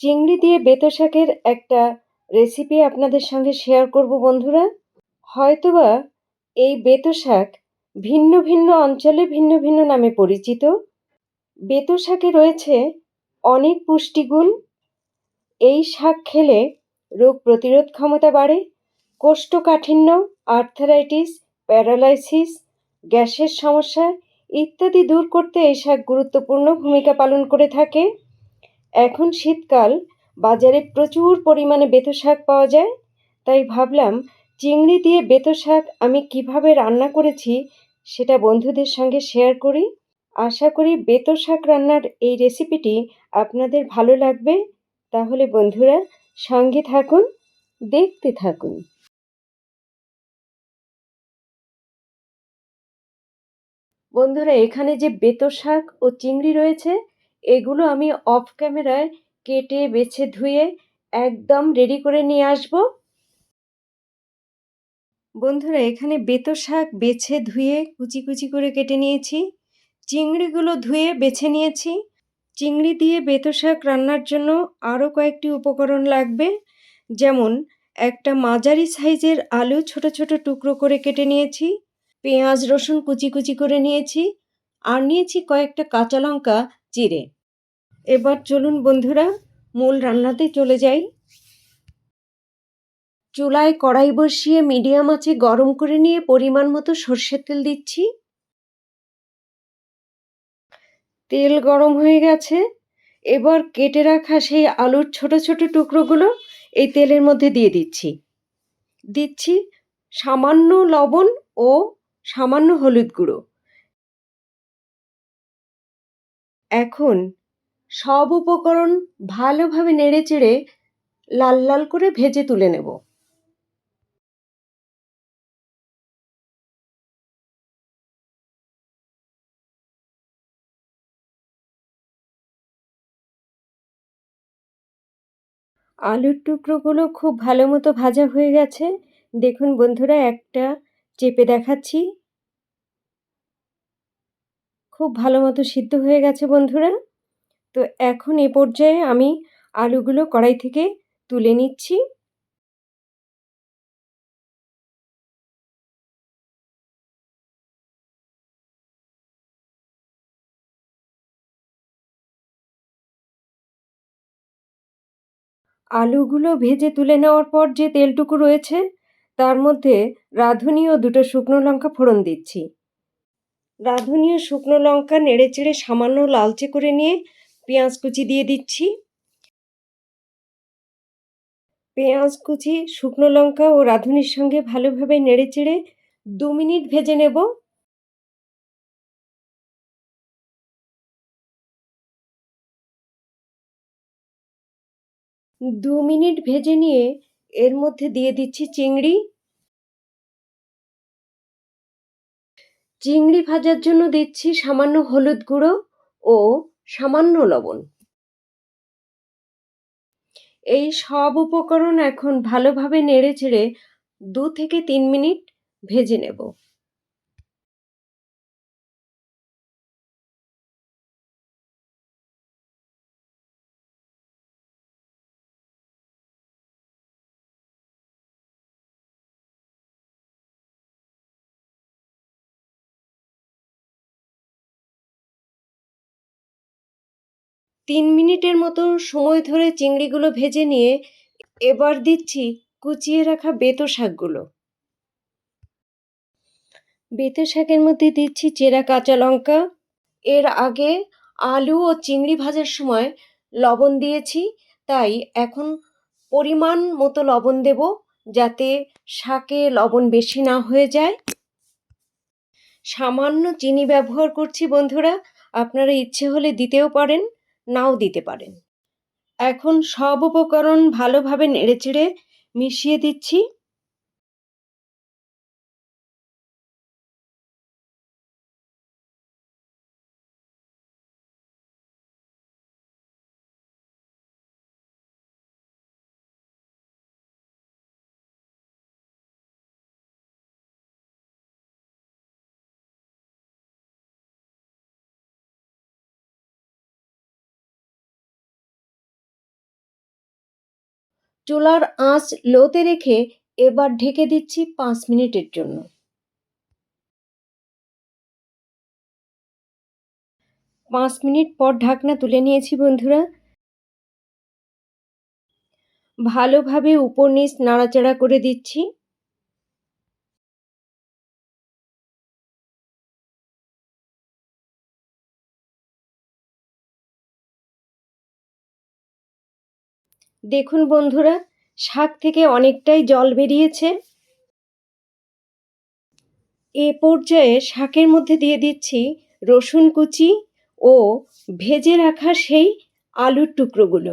চিংড়ি দিয়ে বেতো শাকের একটা রেসিপি আপনাদের সঙ্গে শেয়ার করব বন্ধুরা। হয়তোবা এই বেতো শাক ভিন্ন ভিন্ন অঞ্চলে ভিন্ন ভিন্ন নামে পরিচিত। বেতো শাকে রয়েছে অনেক পুষ্টিগুণ। এই শাক খেলে রোগ প্রতিরোধ ক্ষমতা বাড়ে, কোষ্ঠকাঠিন্য আর্থারাইটিস প্যারালাইসিস গ্যাসের সমস্যা ইত্যাদি দূর করতে এই শাক গুরুত্বপূর্ণ ভূমিকা পালন করে থাকে। এখন শীতকাল, বাজারে প্রচুর পরিমাণে বেতো শাক পাওয়া যায়, তাই ভাবলাম চিংড়ি দিয়ে বেতো শাক আমি কীভাবে রান্না করেছি সেটা বন্ধুদের সঙ্গে শেয়ার করি। আশা করি বেতো শাক রান্নার এই রেসিপিটি আপনাদের ভালো লাগবে। তাহলে বন্ধুরা সঙ্গে থাকুন, দেখতে থাকুন। বন্ধুরা এখানে যে বেতো শাক ও চিংড়ি রয়েছে এগুলো আমি অফ ক্যামেরায় কেটে বেছে ধুয়ে একদম রেডি করে নিয়ে আসব। বন্ধুরা, এখানে বেতো শাক বেছে ধুয়ে কুচি কুচি করে কেটে নিয়েছি। চিংড়িগুলো ধুয়ে বেছে নিয়েছি। চিংড়ি দিয়ে বেতো শাক রান্নার জন্য আরও কয়েকটি উপকরণ লাগবে। যেমন, একটা মাঝারি সাইজের আলু ছোট ছোট টুকরো করে কেটে নিয়েছি। পেঁয়াজ রসুন কুচি কুচি করে নিয়েছি। আর নিয়েছি কয়েকটা কাঁচা লঙ্কা চিড়ে। এবার চলুন বন্ধুরা, মূল রান্নাতে চলে যাই। চুলায় কড়াই বসিয়ে মিডিয়াম আঁচে গরম করে নিয়ে পরিমাণ মতো সর্ষের তেল দিচ্ছি। তেল গরম হয়ে গেছে। এবার কেটে রাখা সেই আলুর ছোট ছোট টুকরোগুলো এই তেলের মধ্যে দিয়ে দিচ্ছি। দিচ্ছি সামান্য লবণ ও সামান্য হলুদ গুঁড়ো। এখন সব উপকরণ ভালোভাবে নেড়ে চেড়ে লাল লাল করে ভেজে তুলে নেব। আলুর টুকরোগুলো খুব ভালো মতো ভাজা হয়ে গেছে। দেখুন বন্ধুরা, একটা চেপে দেখাচ্ছি। খুব ভালো মতো সিদ্ধ হয়ে গেছে, বন্ধুরা। তো এখন এ পর্যায়ে আমি আলুগুলো কড়াই থেকে তুলে নিচ্ছি। আলুগুলো ভেজে তুলে নেওয়ার পর যে তেলটুকু রয়েছে, তার মধ্যে রাঁধুনি ও দুটো শুকনো লঙ্কা ফোড়ন দিচ্ছি। রাঁধুনি ও শুকনো লঙ্কা নেড়ে চেড়ে সামান্য লালচে করে নিয়ে পেঁয়াজ কুচি দিয়ে দিচ্ছি। পেঁয়াজ কুচি, শুকনো লঙ্কা ও রাঁধুনির সঙ্গে ভালোভাবে নেড়ে চেড়ে দু মিনিট ভেজে নেব। দু মিনিট ভেজে নিয়ে এর মধ্যে দিয়ে দিচ্ছি চিংড়ি। চিংড়ি ভাজার জন্য দিচ্ছি সামান্য হলুদ গুঁড়ো ও সামান্য লবণ। এই সব উপকরণ এখন ভালোভাবে নেড়ে চেড়ে দু থেকে তিন মিনিট ভেজে নেব। তিন মিনিটের মতো সময় ধরে চিংড়িগুলো ভেজে নিয়ে এবার দিচ্ছি কুচিয়ে রাখা বেতো শাকগুলো। বেতো শাকের মধ্যে দিচ্ছি চেরা কাঁচা লঙ্কা। এর আগে আলু ও চিংড়ি ভাজার সময় লবণ দিয়েছি, তাই এখন পরিমাণ মতো লবণ দেব যাতে শাকে লবণ বেশি না হয়ে যায়। সামান্য চিনি ব্যবহার করছি বন্ধুরা, আপনারা ইচ্ছে হলে দিতেও পারেন। নাও দিতে পারেন। এখন সব উপকরণ ভালোভাবে নেড়েচেড়ে মিশিয়ে দিচ্ছি। চুলার আঁচ লোতে রেখে এবার ঢেকে দিচ্ছি পাঁচ মিনিটের জন্য। পাঁচ মিনিট পর ঢাকনা তুলে নিয়েছি বন্ধুরা। ভালোভাবে উপর নিচ নাড়াচাড়া করে দিচ্ছি। দেখুন বন্ধুরা, শাক থেকে অনেকটাই জল বেরিয়েছে। এ পর্যায়ে শাকের মধ্যে দিয়ে দিচ্ছি রসুন কুচি ও ভেজে রাখা সেই আলুর টুকরোগুলো।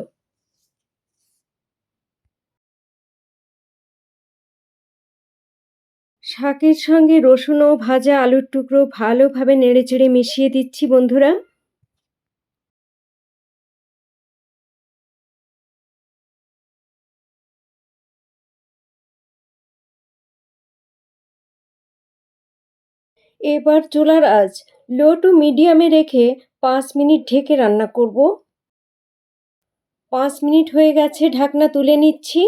শাকের সঙ্গে রসুন ও ভাজা আলুর টুকরো ভালোভাবে নেড়েচেড়ে মিশিয়ে দিচ্ছি বন্ধুরা। এবার চুলার আজ লো টু মিডিয়ামে রেখে পাঁচ মিনিট ঢেকে রান্না করব। পাঁচ মিনিট হয়ে গেছে, ঢাকনা তুলে নিচ্ছি।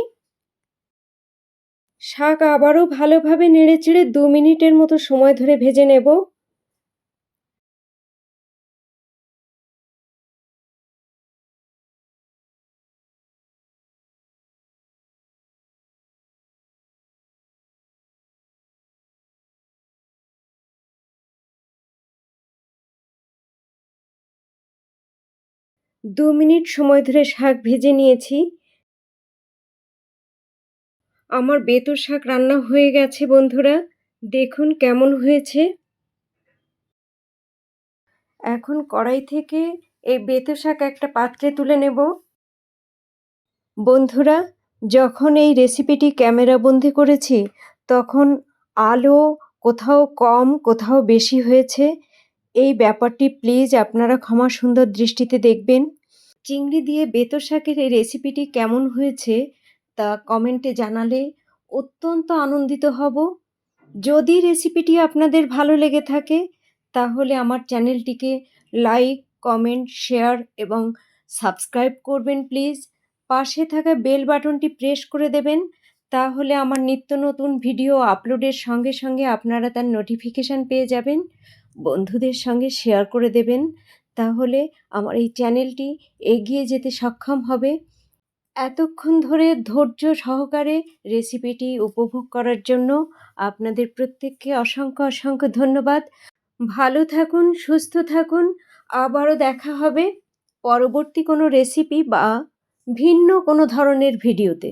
শাক আবারও ভালোভাবে নেড়েচেড়ে দু মিনিটের মতো সময় ধরে ভেজে নেব। দু মিনিট সময় ধরে শাক ভেজে নিয়েছি। আমার বেতর শাক রান্না হয়ে গেছে, বন্ধুরা। দেখুন কেমন হয়েছে। এখন কড়াই থেকে এই বেতো শাক একটা পাত্রে তুলে নেব। বন্ধুরা, যখন এই রেসিপিটি ক্যামেরা বন্দি করেছি, তখন আলো কোথাও কম, কোথাও বেশি হয়েছে। এই ব্যাপারটি প্লিজ আপনারা ক্ষমা সুন্দর দৃষ্টিতে দেখবেন। চিংড়ি দিয়ে বেতর শাকের এই রেসিপিটি কেমন হয়েছে তা কমেন্টে জানালে অত্যন্ত আনন্দিত হব। যদি রেসিপিটি আপনাদের ভালো লেগে থাকে, তাহলে আমার চ্যানেলটিকে লাইক কমেন্ট শেয়ার এবং সাবস্ক্রাইব করবেন প্লিজ পাশে থাকা বেল বাটনটি প্রেস করে দেবেন, তাহলে আমার নিত্য নতুন ভিডিও আপলোডের সঙ্গে সঙ্গে আপনারা তার নোটিফিকেশান পেয়ে যাবেন। বন্ধুদের সঙ্গে শেয়ার করে দেবেন। তাহলে আমার এই চ্যানেলটি এগিয়ে যেতে সক্ষম হবে। এতক্ষণ ধরে ধৈর্য সহকারে রেসিপিটি উপভোগ করার জন্য আপনাদের প্রত্যেককে অসংখ্য অসংখ্য ধন্যবাদ। ভালো থাকুন, সুস্থ থাকুন। আবারও দেখা হবে পরবর্তী কোনো রেসিপি বা ভিন্ন কোনো ধরনের ভিডিওতে।